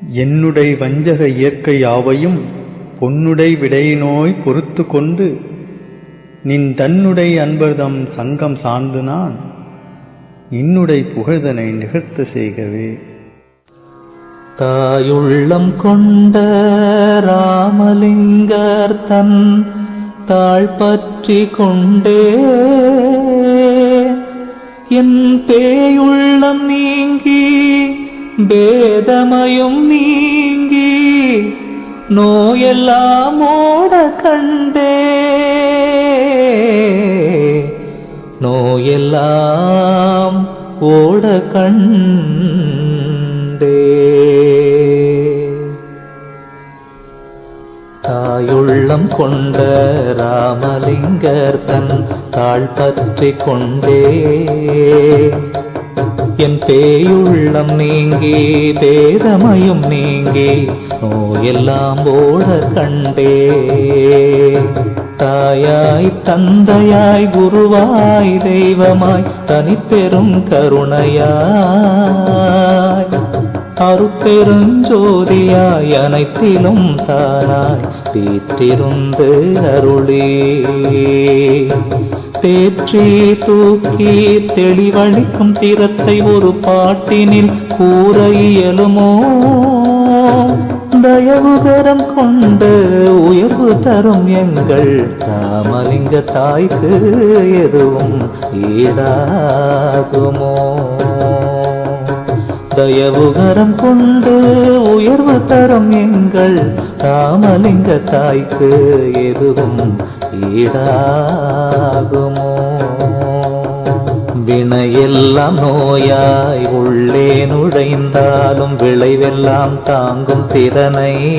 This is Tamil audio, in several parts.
என்னுடை வஞ்சக இயற்கை யாவையும் பொன்னுடை விடையினோய் பொறுத்து கொண்டு நின் தன்னுடை அன்பர்தம் சங்கம் சார்ந்து நான் இன்னுடை புகழ்தனை நிகழ்த்த செய்கவே. தாயுள்ளம் கொண்ட ராமலிங்கர் தன் தாழ் பற்றி கொண்டே. என் பேயுள்ளம் நீங்கி பேதமயம் நீங்கி நோயெல்லாம் ஓட கண்டே. நோயெல்லாம் ஓட கண்டே. தாயுள்ளம் கொண்ட ராமலிங்கர் தன் தாழ் பற்றி கொண்டே. என் பேயுள்ளம் நீங்கி பேதமையும் நீங்கி நோயெல்லாம் ஓட கண்டே. தாயாய் தந்தையாய் குருவாய் தெய்வமாய் தனிப்பெரும் கருணையாய் அருப்பெருஞ்சோதியாய் அனைத்திலும் தானாய் தீத்திருந்து அருளே. தேற்றி தூக்கி தெளிவளிக்கும் தீரத்தை ஒரு பாட்டினில் கூற இயலுமோ? தயவுகரம் கொண்டு உயர்வு தரும் எங்கள் ராமலிங்க தாய்க்கு எதுவும் ஈடாகுமோ? தயவுகரம் கொண்டு உயர்வு தரும் எங்கள் ராமலிங்க தாய்க்கு எதுவும் ஈடாகுமோ? வினையெல்லாம் நோயாய் உள்ளே நுழைந்தாலும் விளைவெல்லாம் தாங்கும் திறனை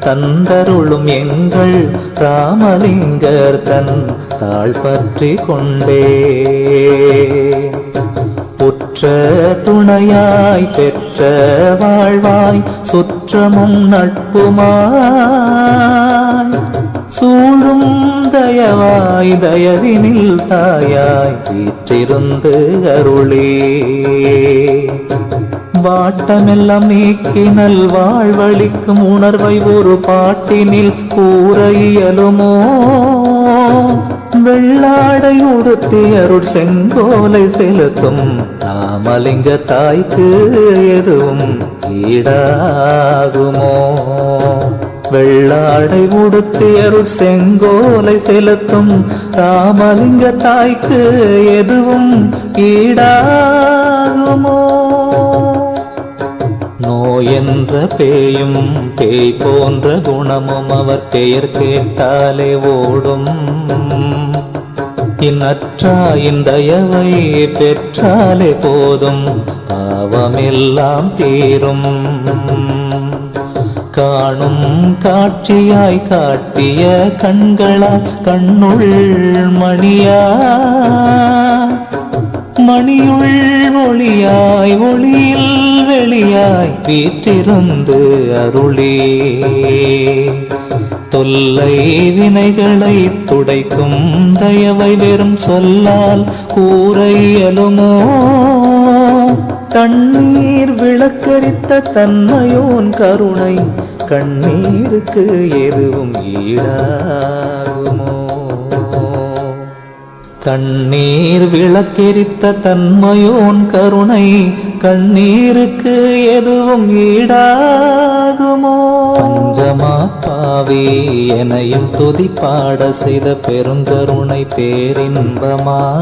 தந்தருளும் எங்கள் ராமலிங்கர் தன் தாழ் பற்றி கொண்டே. உற்ற துணையாய் பெற்ற வாழ்வாய் சுற்றமும் நட்புமா? சூழும் தயவாய் தயவினில் தாயாய் வீற்றிருந்து அருளே. வாட்டமெல்லாம் நீக்கினல் வாழ்வழிக்கும் உணர்வை ஒரு பாட்டினில் கூற இயலுமோ? வெள்ளாடை உடுத்தி அருள் செங்கோலை செலுத்தும் நாமலிங்க தாய்க்கு எதுவும் ஈடாகுமோ? வெள்ளாடை உடுத்தி அருள் செங்கோலை செலுத்தும் ராமலிங்க தாய்க்கு எதுவும் ஈடாகுமோ? நோயென்ற பேயும் பேய் போன்ற குணமும் அவர் பெயர் கேட்டாலே ஓடும். இந்நற்றாயின் தயவை பெற்றாலே போதும். பாவமெல்லாம் தீரும். காணும் காட்சியாய் காட்டிய கண்களாய் கண்ணுள் மணியா? மணியுள் ஒளியாய் ஒளியில் வெளியாய் வீற்றிருந்து அருளே. தொல்லை வினைகளை துடைக்கும் தயவை வெறும் சொல்லால் கூற இயலுமோ தண்ணீர் விளக்கரித்த தன்மையோன் கருணை கண்ணீருக்கு எதுவும் ஈடாகுமோ? கண்ணீர் விளக்கெரித்த தன்மையோன் கருணை கண்ணீருக்கு எதுவும் ஈடாகுமோ? பஞ்சமா பாவி எனையும் துதி பாட செய்த பெருங்கருணை பேரின்பமாய்.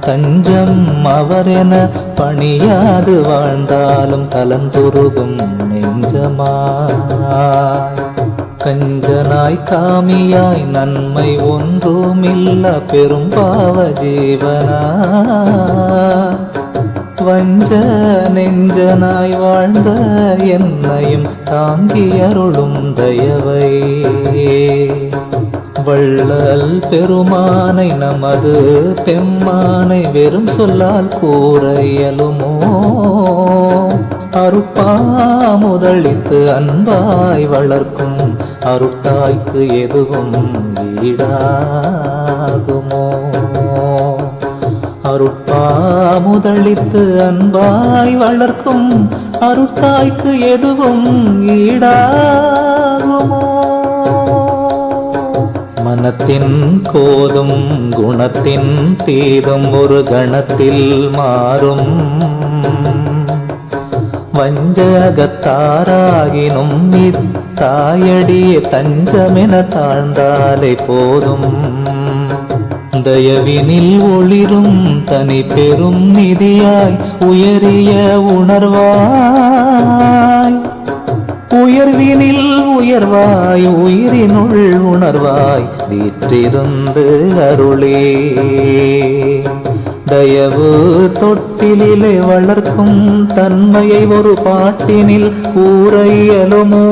தஞ்சம் அவரென பணியாது வாழ்ந்தாலும் கலந்துருகும் நெஞ்சமாய். கஞ்சனாய் காமியாய் நன்மை ஒன்றுமில்ல பெரும் பாவ ஜீவனா வஞ்ச நெஞ்சனாய் வாழ்ந்த என்னையும் தாங்கி அருளும் தயவை. வள்ளல் பெருமானை நமது பெம்மானை வெறும் சொல்லால் கூற இயலுமோ? அருப்பா முதலித்து அன்பாய் வளர்க்கும் அருட்தாய்க்கு எதுவும் ஈடாகுமோ? அருட்பா முதலித்து அன்பாய் வளர்க்கும் அருட்தாய்க்கு எதுவும் ஈடாகுமோ? மனத்தின் கோதும் குணத்தின் தீதும் ஒரு கணத்தில் மாறும். வஞ்சகத்தாராகினும் இத்தாயடிய தஞ்சமென தாழ்ந்தாலே போதும். தயவினில் ஒளிரும் தனி பெரும் நிதியாய் உயரிய உணர்வாய். உயர்வினில் உயர்வாய் உயிரினுள் உணர்வாய் வீற்றிருந்து அருளே. தயவு தொட்டிலே வளர்க்கும் தன்மையை ஒரு பாட்டினில் கூற இயலுமோ?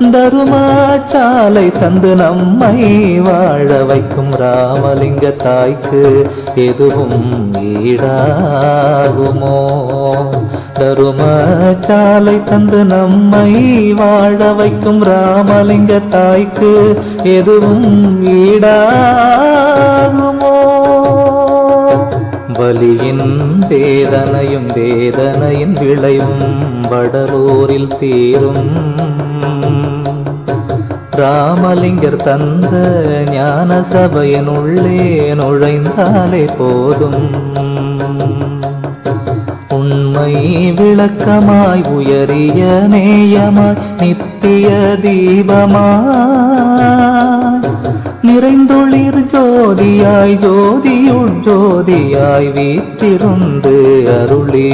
தருமாச்சாலை தந்து நம்மை வாழ வைக்கும் ராமலிங்க தாய்க்கு எதுவும் ஈடாகுமோ? தருமச்சாலை தந்து நம்மை வாழ வைக்கும் ராமலிங்க தாய்க்கு எதுவும் ஈடாகுமோ? வலியின் வேதனையும் வேதனையின் விளையும் வடலூரில் தீரும் ராமலிங்கர் தந்த ஞான சபையினுள்ளே நுழைந்தாலே போதும். உண்மை விளக்கமாய் உயரிய நேயமாய் நித்திய தீபமாய் நிறைந்தொளிர் ஜோதியாய் ஜோதியுள் ஜோதியாய் வீற்றிருந்து அருளே.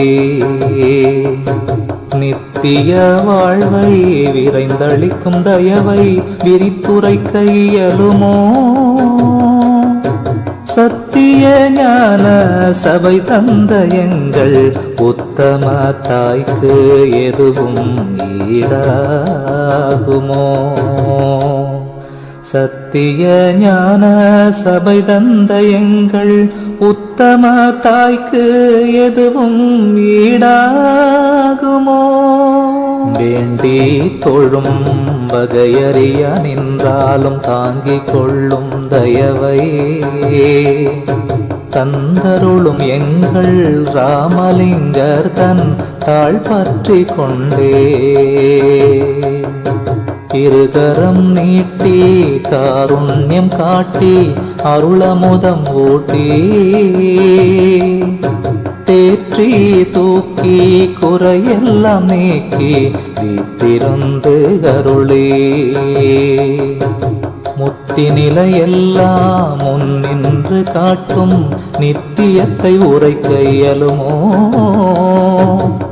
நித்திய வாழ்வை விரைந்தளிக்கும் தயவை விரித்துரைக்க இயலுமோ? சத்திய ஞான சபை தந்த எங்கள் உத்தம தாய்க்கு எதுவும் ஈடாகுமோ? சத்திய ஞான சபை தந்த எங்கள் உத்தம தாய்க்கு எதுவும் ஈடாகுமோ? வேண்டி தொழும் வகையறிய நின்றாலும் தாங்கிக் கொள்ளும் தயவை தந்தருளும் எங்கள் ராமலிங்கர் தன் தாழ் பற்றி கொண்டே. இருகரம் நீட்டி காருண்யம் காட்டி அருளமுதம் ஊட்டி. தேற்றி தூக்கி குறையெல்லாம் நீக்கி வீட்டிருந்து அருளே. முத்தி நிலையெல்லாம் முன்னின்று காட்டும் நித்தியத்தை உரை கையலுமோ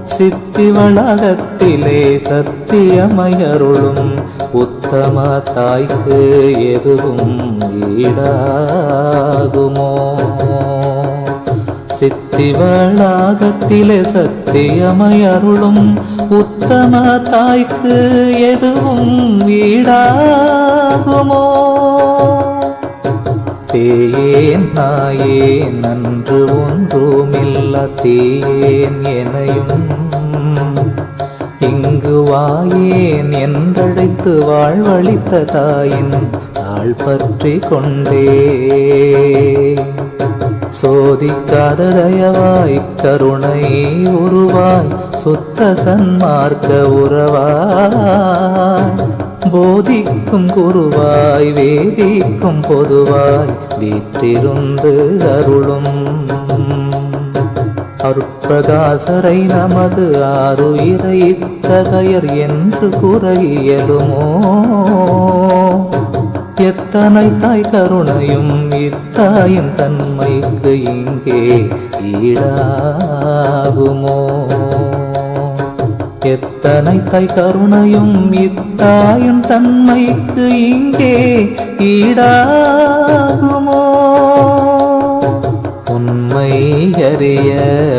சித்தி வளாகத்திலே சத்தியமயருளும் உத்தம தாய்க்கு எதுவும் ஈடாகுமோ? சித்திவளாகத்திலே வளாகத்திலே சத்தியமயருளும் உத்தம தாய்க்கு எதுவும் ஈடாகுமோ? தேயேன் நாயே நன்று ஒன்றுமில்ல தேயேன் எனையும் இங்கு வாயேன் என்றழைத்து வாழ்வழித்த தாயின் தாழ் பற்றி கொண்டே. சோதிக்காத தயவாய் கருணை உருவாய் சுத்த சன்மார்க்க உறவாய். போதிக்கும் குருவாய் வேதிக்கும் பொதுவாய் வீற்றிருந்து அருளும் அருட்பிரகாசரை நமது ஆறுயிரை இத்தகையர் என்று குறையலுமோ எத்தனை தாய் கருணையும் இத்தாயின் தன்மைக்கு இங்கே ஈடாகுமோ? எத்தனை தாய் கருணையும் இத்தாயின் தன்மைக்கு இங்கே ஈடாகுமோ? உண்மை அறிய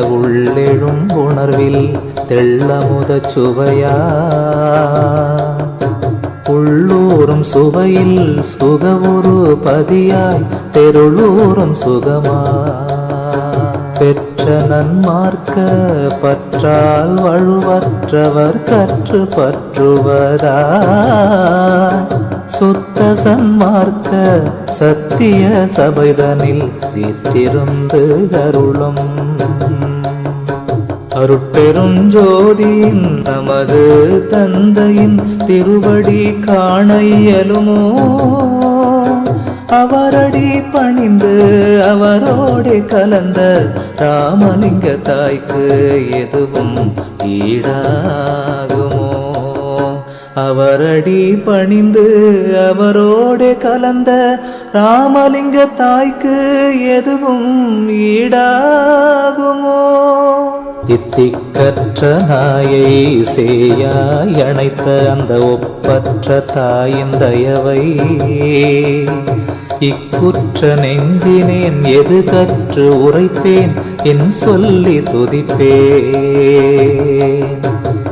உள்ளெழும் உணர்வில் தெள்ளமுத சுவையா? உள்ளூரும் சுவையில் சுகவுரு பதியாய் தெருளூரும் சுகமா? பெற்ற நன்மார்க்க பற்றால் வழுவற்றவர் கற்று பற்றுவதா சுத்த சன்மார்க்க சத்திய சபைதனில் வீற்றிருந்து அருளும். அருட்பெருஞ்சோதியின் நமது தந்தையின் திருவடி காண இயலுமோ? அவரடி பணிந்து அவரோடு கலந்த ராமலிங்க தாய்க்கு எதுவும் ஈடாகுமோ? அவரடி பணிந்து அவரோடு கலந்த ராமலிங்க தாய்க்கு எதுவும் ஈடாகுமோ? இத்திக்கற்ற நாயை சேயாய் அணைத்த அந்த ஒப்பற்ற தாயின் தயவை இக்குற்ற நெஞ்சினேன் எது கற்று உரைப்பேன் என் சொல்லி துதிப்பேன்.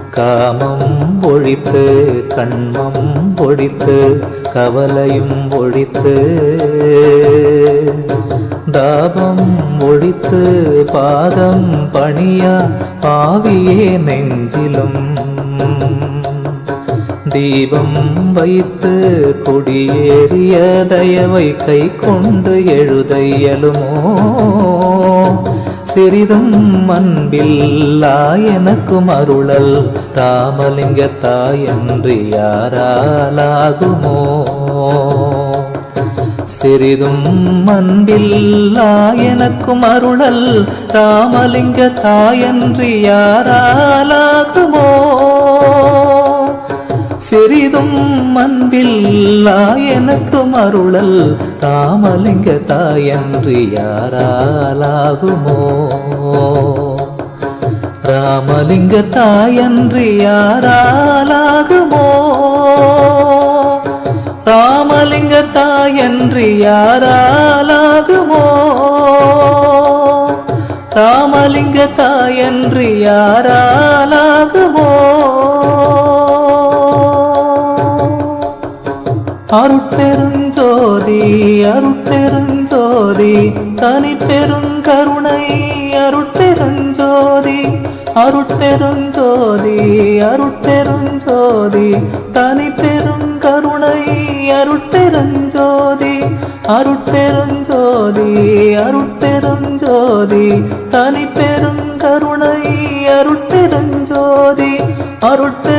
காமம் ஒழித்து கண்மம் ஒழித்து கவலையும் ஒழித்து தாபம் ஒழித்து பாதம் பணியா பாவியே நெஞ்சிலும். தீபம் வைத்து கொடியேறிய தயவை கை கொண்டு எழுத இயலுமோ சிறிதும் அன்பில்லா எனக்கும் அருளல் ராமலிங்க தாயன்றி யாராலாகுமோ? சிறிதும் அன்பில்லா எனக்கும் அருளல் ராமலிங்க தாயன்றி யாராலாகுமோ? சிறிதும் அன்பில்லா எனக்கும் அருளல். ராமலிங்க தாயன்று யாராலாகுமோ? ராமலிங்க தாயன்று யாராலாகுமோ? ராமலிங்க தாயன்று யாராலாகுமோ? ராமலிங்க தாயன்று யாராலாகுமோ அருட்பெருந்தோதி அருட்பெருந்தோதி தனி பெருங்கருணை அருட்பெருந்தோதி அருட்பெருந்தோதி அருட்பெருந்தோதி தனி பெருங்கருணை அருட்பெருஞ்சோதி அருட்பெருஞ்சோதி அருட்பெருஞ்சோதி தனி பெருங்கருணை அருட்பெருஞ்சோதி அருட்பெரு